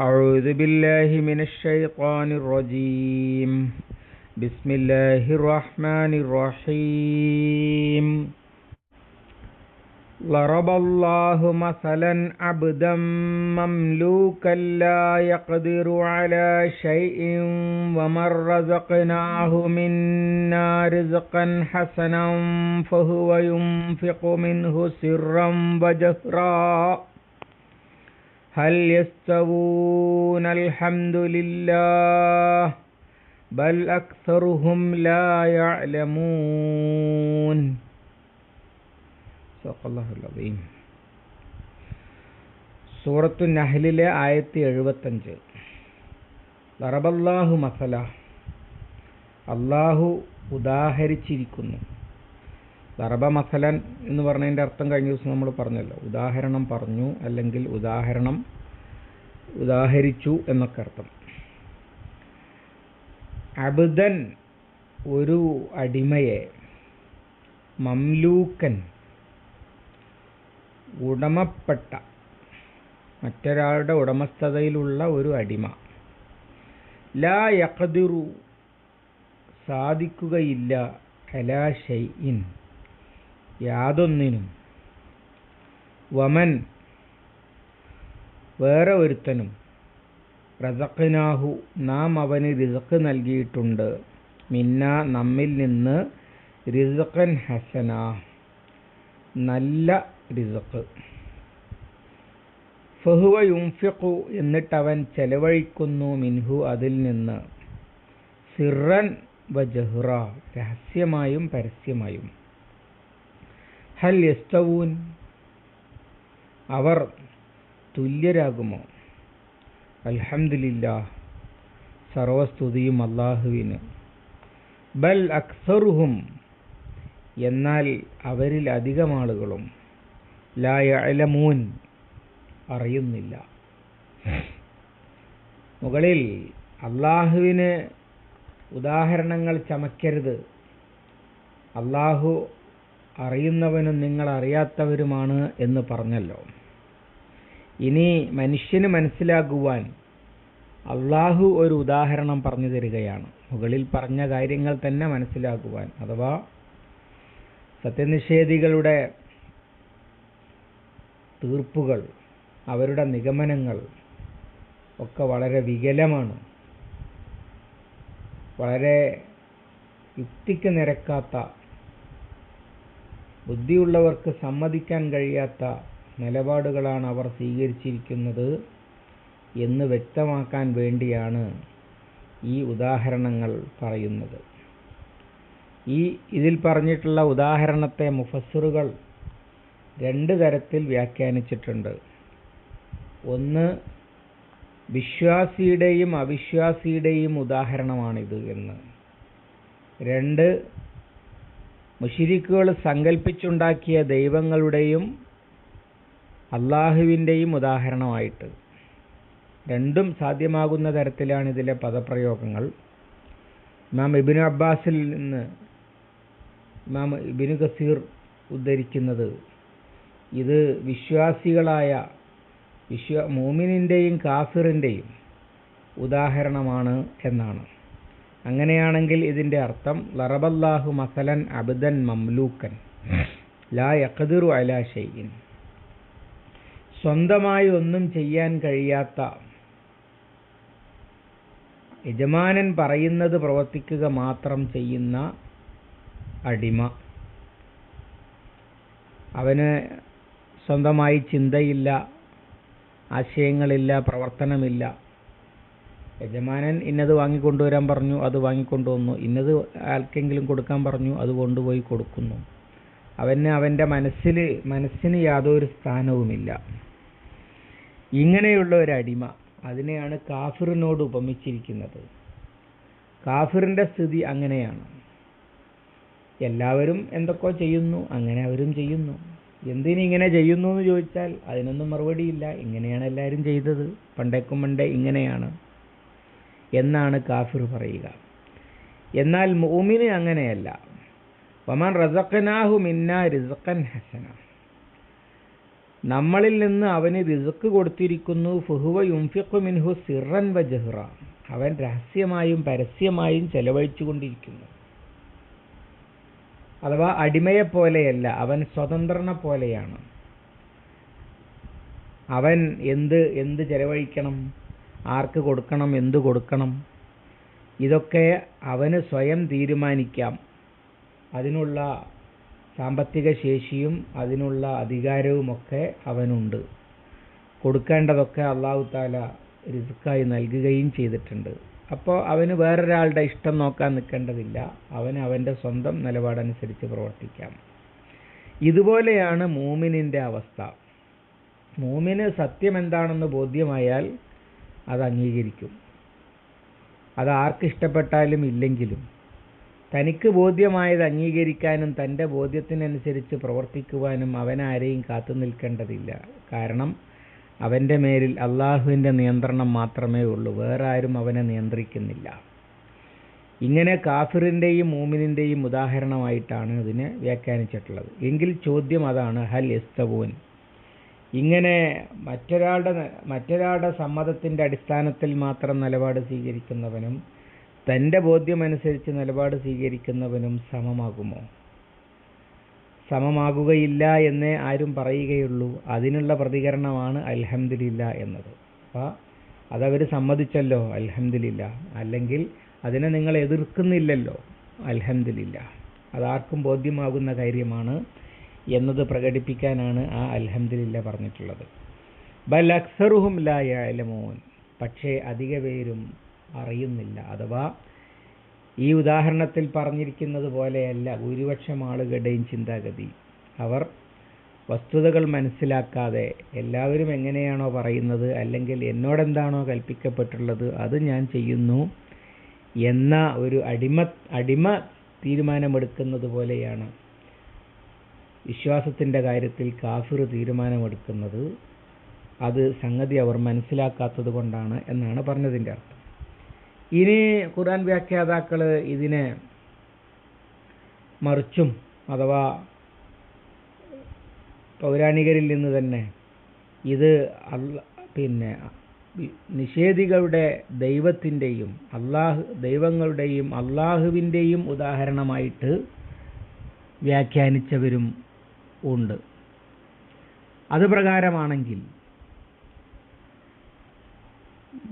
أعوذ بالله من الشيطان الرجيم. بسم الله الرحمن الرحيم. ضرب الله مثلا عبدا مملوكا لا يقدر على شيء ومن رزقناه منا رزقا حسنا فهو ينفق منه سرا وجهرا. هل يستوون الحمد لله بل أكثرهم لا يعلمون സൂറത്തുൽ സൂറത്തു നഹ്ലിലെ ആയിരത്തി എഴുപത്തഞ്ച് ലറബല്ലാഹു മസല അള്ളാഹു ഉദാഹരിച്ചിരിക്കുന്നു ലറബ മസലൻ എന്ന് പറഞ്ഞതിന്റെ അർത്ഥം കഴിഞ്ഞ ദിവസം നമ്മൾ പറഞ്ഞല്ലോ. ഉദാഹരണം പറഞ്ഞു അല്ലെങ്കിൽ ഉദാഹരണം ഉദാഹരിച്ചു എന്നൊക്കെ അർത്ഥം. അബുദൻ ഒരു അടിമയെ മംലൂക്കൻ ഉടമപ്പെട്ട മറ്റൊരാളുടെ ഉടമസ്ഥതയിലുള്ള ഒരു അടിമ. ലാ യഖദിറു സാധിക്കുകയില്ല അലാ ഷൈഇൻ. യാതൊന്നിനും. വമൻ വേറെ ഒരുത്തനും. റസഖനാഹു നാം അവന് റിസക്ക് നൽകിയിട്ടുണ്ട്. മിന്ന നമ്മിൽ നിന്ന് റിസഖൻ ഹസന. നല്ല റിസക്ക് ഫഹുവ യുംഫിഖു എന്നിട്ടവൻ ചെലവഴിക്കുന്നു മിൻഹു അതിൽ നിന്ന്. സിറൻ വ ജഹ്റ. രഹസ്യമായും പരസ്യമായും. ഹൽ അവർ തുല്യരാകുമോ? അൽഹംദുലില്ലാ സർവസ്തുതിയും അള്ളാഹുവിന് ബൽ അക്സറുഹും എന്നാൽ അവരിൽ അധികം ആളുകളും ലായ അലമൂൻ അറിയുന്നില്ല. മുകളിൽ അള്ളാഹുവിന് ഉദാഹരണങ്ങൾ ചമക്കരുത് അള്ളാഹു അറിയുന്നവനും നിങ്ങൾ അറിയാത്തവരുമാണ് എന്ന് പറഞ്ഞല്ലോ. ഇനി മനുഷ്യന് മനസ്സിലാകുവാൻ അള്ളാഹു ഒരു ഉദാഹരണം പറഞ്ഞു തരികയാണ്. മുകളിൽ പറഞ്ഞ കാര്യങ്ങൾ തന്നെ മനസ്സിലാക്കുവാൻ. അഥവാ സത്യനിഷേധികളുടെ തീർപ്പുകൾ അവരുടെ നിഗമനങ്ങൾ ഒക്കെ വളരെ വികലമാണ്. വളരെ യുക്തിക്ക് നിരക്കാത്ത ബുദ്ധിയുള്ളവർക്ക് സമ്മതിക്കാൻ കഴിയാത്ത നിലപാടുകളാണ് അവർ സ്വീകരിച്ചിരിക്കുന്നത് എന്ന് വ്യക്തമാക്കാൻ വേണ്ടിയാണ് ഈ ഉദാഹരണങ്ങൾ പറയുന്നത്. ഈ ഇതിൽ പറഞ്ഞിട്ടുള്ള ഉദാഹരണത്തെ മുഫസ്സിറുകൾ രണ്ട് തരത്തിൽ വ്യാഖ്യാനിച്ചിട്ടുണ്ട്. ഒന്ന് വിശ്വാസിയുടെയും അവിശ്വാസിയുടെയും ഉദാഹരണമാണിത് എന്ന്. രണ്ട് മുഷിരിക്കുകൾ സങ്കല്പിച്ചുണ്ടാക്കിയ ദൈവങ്ങളുടെയും അള്ളാഹുവിന്റെയും ഉദാഹരണമായിട്ട് രണ്ടും സാധ്യമാകുന്ന തരത്തിലാണ് ഇതിലെ പദപ്രയോഗങ്ങൾ. ഇമാം ഇബിനു അബ്ബാസിൽ നിന്ന് ഇമാം ഇബിനു കസീർ ഉദ്ധരിക്കുന്നത് ഇത് വിശ്വാസികളായ വിശ്വ മോമിനിന്റെയും കാഫിറിന്റെയും ഉദാഹരണമാണ് എന്നാണ്. അങ്ങനെയാണെങ്കിൽ ഇതിന്റെ അർത്ഥം ലറബല്ലാഹു മസലൻ അബ്ദൻ മംലൂക്കൻ. ലാ യഖദിറു അലാ ഷൈഇൻ. സ്വന്തമായി ഒന്നും ചെയ്യാൻ കഴിയാത്ത യജമാനൻ പറയുന്നത് പ്രവർത്തിക്കുക മാത്രം ചെയ്യുന്ന അടിമ. അവന് സ്വന്തമായി ചിന്തയില്ല ആശയങ്ങളില്ല പ്രവർത്തനമില്ല. യജമാനൻ ഇന്നത് വാങ്ങിക്കൊണ്ടുവരാൻ പറഞ്ഞു അത് വാങ്ങിക്കൊണ്ടുവന്നു. ഇന്നത് ആർക്കെങ്കിലും കൊടുക്കാൻ പറഞ്ഞു അത് കൊണ്ടുപോയി കൊടുക്കുന്നു. അവന് അവന്റെ മനസ്സിൽ മനസ്സിന് യാതൊരു സ്ഥാനവുമില്ല. ഇങ്ങനെയുള്ള ഒരു അടിമ അതിനെയാണ് കാഫിറിനോട് ഉപമിച്ചിരിക്കുന്നത്. കാഫിറിന്റെ സ്ഥിതി അങ്ങനെയാണ്. എല്ലാവരും എന്തൊക്കെ ചെയ്യുന്നു അങ്ങനെ അവരും ചെയ്യുന്നു. എന്തിനിങ്ങനെ ചെയ്യുന്നു എന്ന് ചോദിച്ചാൽ അതിനൊന്നും മറുപടിയില്ല. ഇങ്ങനെയാണ് എല്ലാവരും ചെയ്തത്. പണ്ടേക്കും പണ്ടേ ഇങ്ങനെയാണ്. എന്നാണ് കാഫിർ പറയുക. എന്നാൽ മോമിന് അങ്ങനെയല്ല. വമൻ റസഖനാഹു മിന്ന റിസഖൻ ഹസന. നമ്മളിൽ നിന്ന് അവന് റിസക്ക് കൊടുത്തിരിക്കുന്നു. ഫുഹുവ യുംഫിഖു മിൻഹു സിറൻ വ ജഹ്റ. അവൻ രഹസ്യമായും പരസ്യമായും ചെലവഴിച്ചുകൊണ്ടിരിക്കുന്നു. അഥവാ അടിമയെ പോലെയല്ല അവൻ സ്വതന്ത്രനെ പോലെയാണ് അവൻ എന്ത് എന്ത് ചെലവഴിക്കണം? ആർക്ക് കൊടുക്കണം എന്ത് കൊടുക്കണം? ഇതൊക്കെ അവന് സ്വയം തീരുമാനിക്കാം. അതിനുള്ള സാമ്പത്തിക ശേഷിയും അതിനുള്ള അധികാരവുമൊക്കെ അവനുണ്ട്. കൊടുക്കേണ്ടതൊക്കെ അള്ളാഹു താല റിസ്ക്കായി നൽകുകയും ചെയ്തിട്ടുണ്ട്. അപ്പോൾ അവന് വേറൊരാളുടെ ഇഷ്ടം നോക്കാൻ നിൽക്കേണ്ടതില്ല. അവന് അവന്റെ സ്വന്തം നിലപാടനുസരിച്ച് പ്രവർത്തിക്കാം. ഇതുപോലെയാണ് മൂമിനിന്റെ അവസ്ഥ. മൂമിന് സത്യം എന്താണെന്ന് ബോധ്യമായാൽ അത് അംഗീകരിക്കും. അത് ആർക്കിഷ്ടപ്പെട്ടാലും ഇല്ലെങ്കിലും തനിക്ക് ബോധ്യമായത് അംഗീകരിക്കാനും തന്റെ ബോധ്യത്തിനനുസരിച്ച് പ്രവർത്തിക്കുവാനും അവനാരെയും കാത്തു നിൽക്കേണ്ടതില്ല. കാരണം അവന്റെ മേലിൽ അള്ളാഹുവിന്റെ നിയന്ത്രണം മാത്രമേ ഉള്ളൂ. വേറെ ആരും അവനെ നിയന്ത്രിക്കുന്നില്ല. ഇങ്ങനെ കാഫിറിന്റെയും മൂമിനിന്റെയും ഉദാഹരണമായിട്ടാണ് ഇതിനെ വ്യാഖ്യാനിച്ചിട്ടുള്ളത്. എങ്കിൽ ചോദ്യം അതാണ് ഹൽ എസ്തവൂൻ ഇങ്ങനെ മറ്റൊരാളുടെ മറ്റൊരാളുടെ സമ്മതത്തിന്റെ അടിസ്ഥാനത്തിൽ മാത്രം നിലപാട് സ്വീകരിക്കുന്നവനും തന്റെ ബോധ്യമനുസരിച്ച് നിലപാട് സ്വീകരിക്കുന്നവനും സമമാകുമോ? സമമാകുകയില്ല എന്നേ ആരും പറയുകയുള്ളൂ. അതിനുള്ള പ്രതികരണമാണ് അൽഹംദില്ല എന്നത്. അപ്പോൾ അതവർ സമ്മതിച്ചല്ലോ അൽഹംദില്ല അല്ലെങ്കിൽ അതിനെ നിങ്ങൾ എതിർക്കുന്നില്ലല്ലോ അൽഹംദില്ല അതാർക്കും ബോധ്യമാകുന്ന കാര്യമാണ് എന്നത് പ്രകടിപ്പിക്കാനാണ് ആ അൽഹംദില്ല പറഞ്ഞിട്ടുള്ളത്. ബൽ അക്സറുഹും ലായാലമോൻ പക്ഷേ അധിക പേരും അറിയുന്നില്ല. അഥവാ ഈ ഉദാഹരണത്തിൽ പറഞ്ഞിരിക്കുന്നത് പോലെയല്ല ഭൂരിപക്ഷം ആളുകളുടെയും ചിന്താഗതി. അവർ വസ്തുതകൾ മനസ്സിലാക്കാതെ എല്ലാവരും എങ്ങനെയാണോ പറയുന്നത് അല്ലെങ്കിൽ എന്നോടെന്താണോ കൽപ്പിക്കപ്പെട്ടുള്ളത് അത് ഞാൻ ചെയ്യുന്നു എന്ന ഒരു അടിമ അടിമ തീരുമാനമെടുക്കുന്നത് പോലെയാണ് വിശ്വാസത്തിന്റെ കാര്യത്തിൽ കാഫിർ തീരുമാനമെടുക്കുന്നത് അത് സംഗതി അവർ മനസ്സിലാക്കാത്തത് കൊണ്ടാണ് എന്നാണ് പറഞ്ഞതിന്റെ അർത്ഥം. ഇനി ഖുർആൻ വ്യാഖ്യാതാക്കൾ ഇതിനെ മറിച്ചും അഥവാ പൗരാണികരിൽ നിന്ന് തന്നെ ഇത് അല്ല പിന്നെ നിഷേധികളുടെ ദൈവത്തിന്റെയും അള്ളാഹു ദൈവങ്ങളുടെയും അള്ളാഹുവിന്റെയും ഉദാഹരണമായിട്ട് വ്യാഖ്യാനിച്ചവരും ഉണ്ട്. അത് പ്രകാരമാണെങ്കിൽ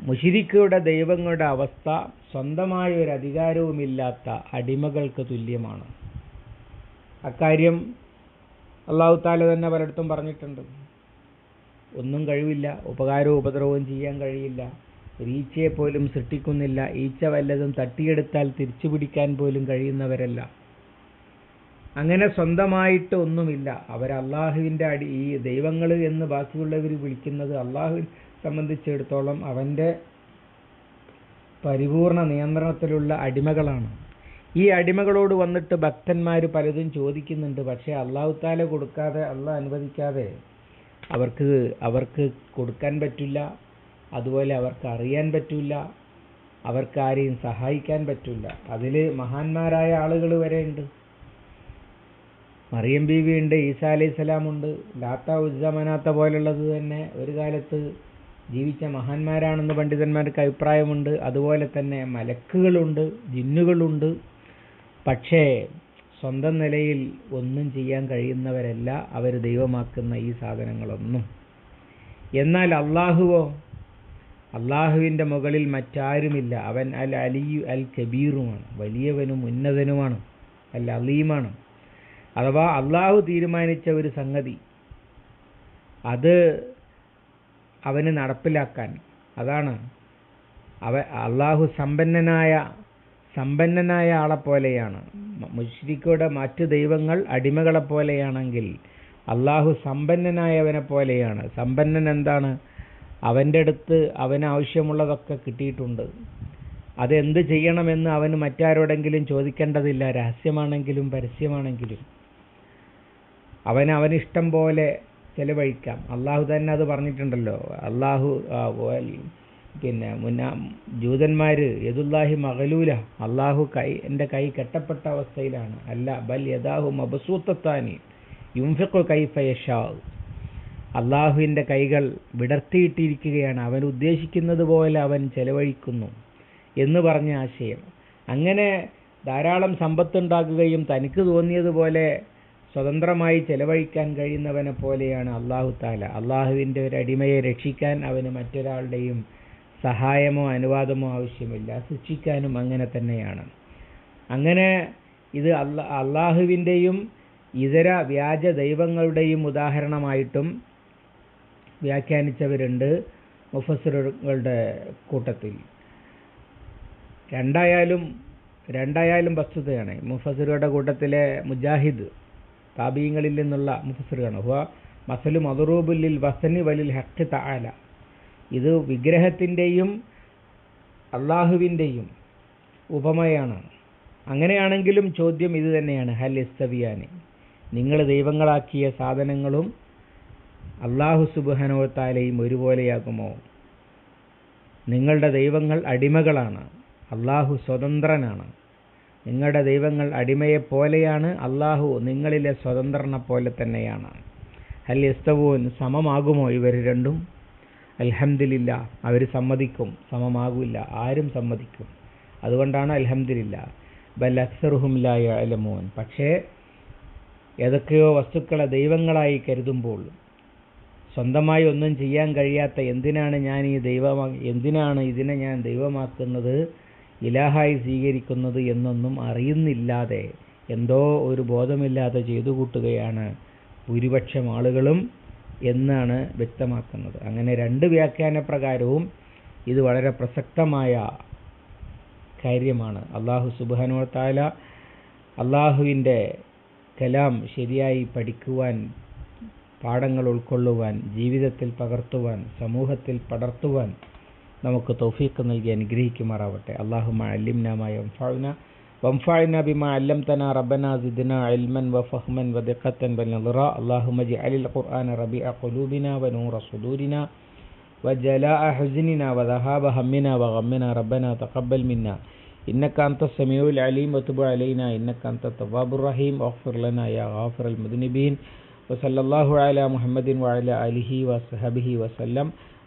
മുഷിരിക്കയുടെ ദൈവങ്ങളുടെ അവസ്ഥ സ്വന്തമായ ഒരു അധികാരവുമില്ലാത്ത അടിമകൾക്ക് തുല്യമാണ്. അക്കാര്യം അള്ളാഹു താല തന്നെ പലയിടത്തും പറഞ്ഞിട്ടുണ്ട്. ഒന്നും കഴിവില്ല ഉപകാരവും ഉപദ്രവവും ചെയ്യാൻ കഴിയില്ല ഒരീച്ചയെ പോലും സൃഷ്ടിക്കുന്നില്ല ഈച്ച വല്ലതും തട്ടിയെടുത്താൽ തിരിച്ചു പിടിക്കാൻ പോലും കഴിയുന്നവരല്ല. അങ്ങനെ സ്വന്തമായിട്ട് ഒന്നുമില്ല. അവർ അള്ളാഹുവിന്റെ അടി ഈ ദൈവങ്ങൾ എന്ന് ബാക്കിയുള്ളവർ വിളിക്കുന്നത് അള്ളാഹുവിനെ സംബന്ധിച്ചിടത്തോളം അവന്റെ പരിപൂർണ നിയന്ത്രണത്തിലുള്ള അടിമകളാണ്. ഈ അടിമകളോട് വന്നിട്ട് ഭക്തന്മാർ പലതും ചോദിക്കുന്നുണ്ട്. പക്ഷേ അള്ളാഹു താല കൊടുക്കാതെ അള്ളാഹ് അനുവദിക്കാതെ അവർക്ക് അവർക്ക് കൊടുക്കാൻ പറ്റില്ല. അതുപോലെ അവർക്ക് അറിയാൻ പറ്റില്ല. അവർക്കാരെയും സഹായിക്കാൻ പറ്റില്ല. അതിൽ മഹാന്മാരായ ആളുകൾ വരെ ഉണ്ട്. മറിയം ബീവിയുണ്ട് ഈസാ അലൈഹി സ്വലാമുണ്ട് ലാത്ത ഉസ്സമനാത്ത പോലുള്ളത് തന്നെ ഒരു കാലത്ത് ജീവിച്ച മഹാന്മാരാണെന്ന് പണ്ഡിതന്മാർക്ക് അഭിപ്രായമുണ്ട്. അതുപോലെ തന്നെ മലക്കുകളുണ്ട് ജിന്നുകളുണ്ട്. പക്ഷേ സ്വന്തം നിലയിൽ ഒന്നും ചെയ്യാൻ കഴിയുന്നവരല്ല. അവർ ദൈവമാക്കുന്ന ഈ സാധനങ്ങളൊന്നും. എന്നാൽ അള്ളാഹുവോ? അള്ളാഹുവിന്റെ മുകളിൽ മറ്റാരുമില്ല. അവൻ അൽ അലിയു അൽ കബീറുമാണ്. വലിയവനും ഉന്നതനുമാണ്. അൽ അലീമാണ്. അഥവാ അള്ളാഹു തീരുമാനിച്ച ഒരു സംഗതി അത് അവന് നടപ്പിലാക്കാൻ അതാണ് അവ അള്ളാഹു സമ്പന്നനായ സമ്പന്നനായ ആളെപ്പോലെയാണ് മുഷ്രിക്കയുടെ മറ്റു ദൈവങ്ങൾ അടിമകളെ പോലെയാണെങ്കിൽ അള്ളാഹു സമ്പന്നനായവനെ പോലെയാണ്. സമ്പന്നൻ എന്താണ്? അവന്റെ അടുത്ത് അവന് ആവശ്യമുള്ളതൊക്കെ കിട്ടിയിട്ടുണ്ട്. അതെന്ത് ചെയ്യണമെന്ന് അവന് മറ്റാരോടെങ്കിലും ചോദിക്കേണ്ടതില്ല. രഹസ്യമാണെങ്കിലും പരസ്യമാണെങ്കിലും. അവൻ അവനിഷ്ടം പോലെ ചെലവഴിക്കാം. അള്ളാഹു തന്നെ അത് പറഞ്ഞിട്ടുണ്ടല്ലോ. അള്ളാഹു പിന്നെ മുന്ന ജൂതന്മാർ യദുല്ലാഹി മകലൂല അള്ളാഹു കൈ എന്റെ കൈ കെട്ടപ്പെട്ട അവസ്ഥയിലാണ്. അല്ല ബൽ യദാഹു മബസൂത്തത്താനി യുംഫിക്കു കൈഫ യഷാ അള്ളാഹുവിന്റെ കൈകൾ വിടർത്തിയിട്ടിരിക്കുകയാണ്. അവൻ ഉദ്ദേശിക്കുന്നത് പോലെ അവൻ ചെലവഴിക്കുന്നു എന്ന് പറഞ്ഞ ആശയം. അങ്ങനെ ധാരാളം സമ്പത്തുണ്ടാക്കുകയും തനിക്ക് തോന്നിയതുപോലെ സ്വതന്ത്രമായി ചെലവഴിക്കാൻ കഴിയുന്നവനെ പോലെയാണ് അള്ളാഹു താല അള്ളാഹുവിന്റെ ഒരു അടിമയെ രക്ഷിക്കാൻ അവന് മറ്റൊരാളുടെയും സഹായമോ അനുവാദമോ ആവശ്യമില്ല. ശിക്ഷിക്കാനും അങ്ങനെ തന്നെയാണ്. അങ്ങനെ ഇത് അല്ലാ അള്ളാഹുവിന്റെയും ഇതര വ്യാജ ദൈവങ്ങളുടെയും ഉദാഹരണമായിട്ടും വ്യാഖ്യാനിച്ചവരുണ്ട് മുഫസറുകളുടെ കൂട്ടത്തിൽ. രണ്ടായാലും രണ്ടായാലും വസ്തുതയാണ്. മുഫസറുകളുടെ കൂട്ടത്തിലെ മുജാഹിദ് താബീങ്ങളിൽ നിന്നുള്ള മുഫസറുകളാണ് ഹുവ മസലു മദറൂബുല്ലിൽ വസനി വലിൽ ഹക്ക് താല ഇത് വിഗ്രഹത്തിന്റെയും അള്ളാഹുവിന്റെയും ഉപമയാണ്. അങ്ങനെയാണെങ്കിലും ചോദ്യം ഇത് തന്നെയാണ്. ഹൽ ഇസ്തവിയാനി. നിങ്ങൾ ദൈവങ്ങളാക്കിയ സാധനങ്ങളും അള്ളാഹു സുബുഹനോത്താലയും ഒരുപോലെയാകുമോ? നിങ്ങളുടെ ദൈവങ്ങൾ അടിമകളാണ്. അള്ളാഹു സ്വതന്ത്രനാണ്. നിങ്ങളുടെ ദൈവങ്ങൾ അടിമയെ പോലെയാണ് അള്ളാഹു നിങ്ങളിലെ സ്വതന്ത്രനെ പോലെ തന്നെയാണ്. അൽ ഇസ്തവൂൻ സമമാകുമോ ഇവർ രണ്ടും? അൽഹംദില്ല അവർ സമ്മതിക്കും. സമമാകില്ല ആരും സമ്മതിക്കും. അതുകൊണ്ടാണ് അൽഹംദില്ല ബൽ അക്സറുഹും ലായ അലമോൻ പക്ഷേ ഏതൊക്കെയോ വസ്തുക്കളെ ദൈവങ്ങളായി കരുതുമ്പോൾ സ്വന്തമായി ഒന്നും ചെയ്യാൻ കഴിയാത്ത എന്തിനാണ് ഞാൻ ഈ ദൈവമാ എന്തിനാണ് ഇതിനെ ഞാൻ ദൈവമാക്കുന്നത്? ഇലാഹായി സ്വീകരിക്കുന്നത് എന്നൊന്നും അറിയുന്നില്ലാതെ എന്തോ ഒരു ബോധമില്ലാതെ ചെയ്തു കൂട്ടുകയാണ് ഭൂരിപക്ഷം ആളുകളും എന്നാണ് വ്യക്തമാക്കുന്നത്. അങ്ങനെ രണ്ട് വ്യാഖ്യാന പ്രകാരവും ഇത് വളരെ പ്രസക്തമായ കാര്യമാണ്. അള്ളാഹു സുബാനു താല അള്ളാഹുവിന്റെ കലാം ശരിയായി പഠിക്കുവാൻ പാഠങ്ങൾ ഉൾക്കൊള്ളുവാൻ ജീവിതത്തിൽ പകർത്തുവാൻ സമൂഹത്തിൽ പടർത്തുവാൻ നമുക്ക് തൗഫീഖ് നൽകി അനുഗ്രഹിക്കുമാറാവട്ടെ അള്ളാഹു അല്ലിംനാമായ വംഫാഴുന وانفعنا بما علمتنا ربنا زدنا علما وفهما ودقة بنظرا اللهم اجعل القرآن ربيع قلوبنا ونور صدورنا وجلاء حزننا وذهاب همنا وغمنا ربنا تقبل منا إنك أنت السميع العليم وتب علينا إنك أنت التواب الرحيم واغفر لنا يا غافر المذنبين وصلى الله على محمد وعلى آله وصحبه وسلم